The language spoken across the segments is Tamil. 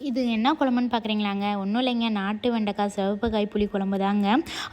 இது என்ன குழம்புன்னு பார்க்குறீங்களாங்க ஒன்றும் இல்லைங்க. நாட்டு வெண்டைக்காய் சிவப்பு காய் புளி குழம்பு தாங்க.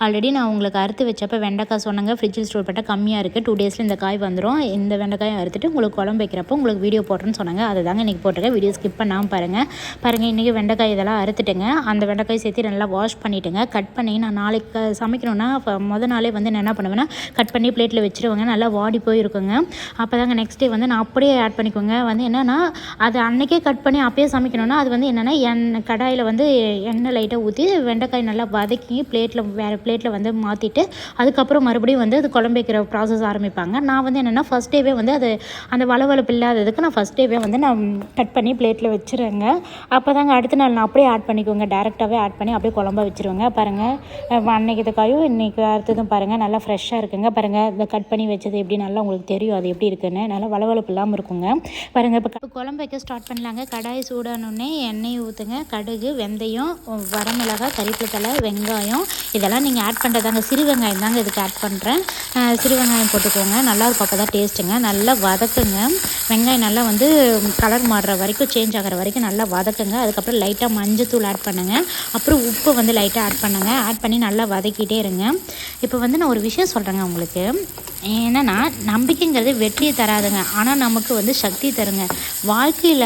ஆல்ரெடி நான் உங்களுக்கு அறுத்து வச்சப்போ வெண்டைக்காய் சொன்னாங்க. ஃப்ரிட்ஜில் ஸ்டோர் பண்ணால் கம்மியாக இருக்குது டூ டேஸில் இந்த காய் வந்துடும் இந்த வெண்டைக்காயை அறுத்துட்டு உங்களுக்கு குழம்பு வைக்கிறப்போ உங்களுக்கு வீடியோ போட்டுறேன்னு சொன்னாங்க. அதை தாங்க இன்றைக்கி போட்டிருக்கேன். வீடியோ ஸ்கிப் பண்ணாமல் பாருங்கள் பாருங்கள் இன்றைக்கி வெண்டைக்காய் இதெல்லாம் அறுத்துட்டுங்க. அந்த வெண்டைக்காய் சேர்த்து நல்லா வாஷ் பண்ணிவிட்டுங்க கட் பண்ணி நான் நாளைக்கு சமைக்கணுன்னா இப்போ முத நாளே வந்து நான் என்ன பண்ணுவேன்னா கட் பண்ணி பிளேட்டில் வச்சுருவாங்க. நல்லா வாடி போயிருக்குங்க. அப்போ தாங்க நெக்ஸ்ட் டே வந்து நான் அப்படியே ஆட் பண்ணிக்கோங்க வந்து என்னென்னா அது அன்றைக்கே கட் பண்ணி அப்பயே சமைக்கணும்னா அது வந்து என்னென்னா எண்ணெய் கடாயில் வந்து எண்ணெய் லைட்டாக ஊற்றி வெண்டைக்காய் நல்லா வதக்கி பிளேட்டில் வேறு பிளேட்டில் வந்து மாற்றிட்டு அதுக்கப்புறம் மறுபடியும் வந்து அது குழம்பு வைக்கிற ப்ராசஸ் ஆரம்பிப்பாங்க. நான் வந்து என்னென்னா ஃபஸ்ட் டேவே வந்து அது அந்த வளவளப்பு இல்லாததுக்கு நான் ஃபஸ்ட் டேவே வந்து நான் கட் பண்ணி பிளேட்டில் வச்சுருங்க அப்போ தாங்க அடுத்த நாள் நான் அப்படியே ஆட் பண்ணிக்கோங்க டேரெக்டாகவே ஆட் பண்ணி அப்படியே குழம்பா வச்சுருவேங்க. பாருங்கள் அன்னைக்கு இது காயும் இன்றைக்கி அடுத்ததும் பாருங்கள் நல்லா ஃப்ரெஷ்ஷாக இருக்குங்க. பாருங்கள் இந்த கட் பண்ணி வச்சது எப்படி நல்லா உங்களுக்கு தெரியும் அது எப்படி இருக்குன்னு. நல்லா வளவளப்பு இல்லாமல் இருக்குங்க. பாருங்கள் இப்போ இப்போ குழம்பு வைக்க ஸ்டார்ட் பண்ணலாங்க. கடாய் சூடானோடனே எண்ணெய் ஊற்றுங்க கடுகு வெந்தயம் வரமிளகாய் கறிவேப்பிலை வெங்காயம் இதெல்லாம் நீங்கள் ஆட் பண்ணுறதாங்க சிறு வெங்காயம் தாங்க இதுக்கு ஆட் பண்ணுறேன் சிறு வெங்காயம் போட்டுக்கோங்க. நல்லா இருக்கும் அப்போ தான் டேஸ்ட்டுங்க நல்லா வதக்குங்க. வெங்காயம் நல்லா வந்து கலர் மாறுற வரைக்கும் சேஞ்ச் ஆகிற வரைக்கும் நல்லா வதக்குங்க. அதுக்கப்புறம் லைட்டாக மஞ்சத்தூள் ஆட் பண்ணுங்க. அப்புறம் உப்பு வந்து லைட்டாக ஆட் பண்ணுங்க. ஆட் பண்ணி நல்லா வதக்கிட்டே இருங்க. இப்போ வந்து நான் ஒரு விஷயம் சொல்கிறேங்க உங்களுக்கு. என்னென்னா நம்பிக்கைங்கிறது வெற்றியை தராதுங்க. ஆனால் நமக்கு வந்து சக்தி தருங்க. வாழ்க்கையில்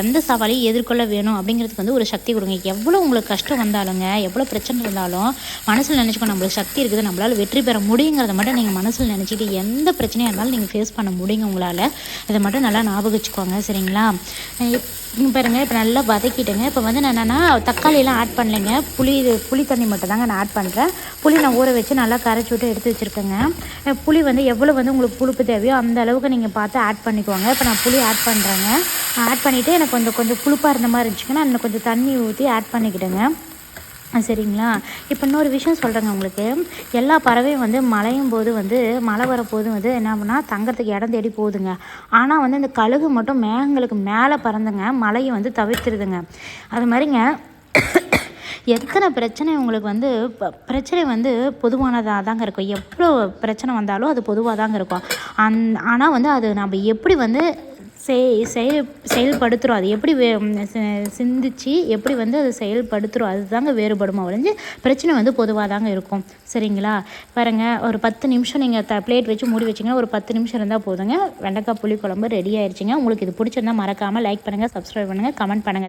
எந்த சவாலையும் எதிர்கொள்ள வேணும் அப்படிங்கிறதுக்கு வந்து ஒரு சக்தி கொடுங்க. எவ்வளோ உங்களுக்கு கஷ்டம் வந்தாலுங்க எவ்வளோ பிரச்சனை இருந்தாலும் மனசில் நினச்சிக்கோ நம்மளுக்கு சக்தி இருக்குது நம்மளால் வெற்றி பெற முடியுங்கிறத மட்டும் நீங்கள் மனசில் நினச்சிட்டு எந்த பிரச்சனையாக இருந்தாலும் நீங்கள் ஃபேஸ் பண்ண முடியுங்க உங்களால். இதை மட்டும் நல்லா ஞாபகம் வச்சுக்கோங்க சரிங்களா? இங்கே பாருங்கள் இப்போ நல்லா வதக்கிட்டேங்க. இப்போ வந்து நான் என்னென்னா தக்காளியெல்லாம் ஆட் பண்ணலைங்க. புளி புளி தண்ணி மட்டும் தாங்க நான் ஆட் பண்ணுறேன் புளி நான் ஊற வச்சு நல்லா கரைச்சி விட்டு எடுத்து வச்சுருக்கேங்க. புளி வந்து எவ்வளோ வந்து உங்களுக்கு புளிப்பு தேவையோ அந்த அளவுக்கு நீங்கள் பார்த்து ஆட் பண்ணிக்குவாங்க இப்போ நான் புளி ஆட் பண்ணுறேங்க ஆட் பண்ணிவிட்டு எனக்கு கொஞ்சம் கொஞ்சம் புளிப்பாக இருந்த மாதிரி இருந்துச்சுங்கன்னா இன்னும் கொஞ்சம் தண்ணி ஊற்றி ஆட் பண்ணிக்கிட்டேங்க சரிங்களா? இப்போ இன்னொரு விஷயம் சொல்கிறேங்க உங்களுக்கு. எல்லா பறவையும் வந்து மலையும் போது வந்து மழை வரப்போது வந்து என்ன பண்ணால் தங்கிறதுக்கு இடம் தேடி போகுதுங்க. ஆனால் வந்து இந்த கழுகு மட்டும் மேகங்களுக்கு மேலே பறந்துங்க மழையை வந்து தவிர்த்துருதுங்க. அது மாதிரிங்க எத்தனை பிரச்சனை உங்களுக்கு வந்து ப- பிரச்சனை வந்து பொதுவானதாக தாங்க இருக்கும். எவ்வளோ பிரச்சனை வந்தாலும் அது பொதுவாக தாங்க இருக்கும். அந் ஆனால் வந்து அது நம்ம எப்படி வந்து செய் செயல் செயல்படுத்துகிறோம் அது எப்படி வே சி- சிந்திச்சு எப்படி வந்து அது செயல்படுத்துகிறோம் அதுதாங்க வேறுபடுமா ஒழிஞ்சு பிரச்சனை வந்து பொதுவாக தாங்க இருக்கும். சரிங்களா? பாருங்க ஒரு பத்து நிமிஷம் நீங்கள் த பிளேட் வச்சு மூடி வச்சிங்கன்னா ஒரு பத்து நிமிஷம் இருந்தால் போதுங்க. வெண்டைக்காய் புளி குழம்பு ரெடி ஆயிடுச்சுங்க உங்களுக்கு இது பிடிச்சிருந்தா மறக்காமல் லைக் பண்ணுங்கள் சப்ஸ்கிரைப் பண்ணுங்கள் கமெண்ட் பண்ணுங்கள்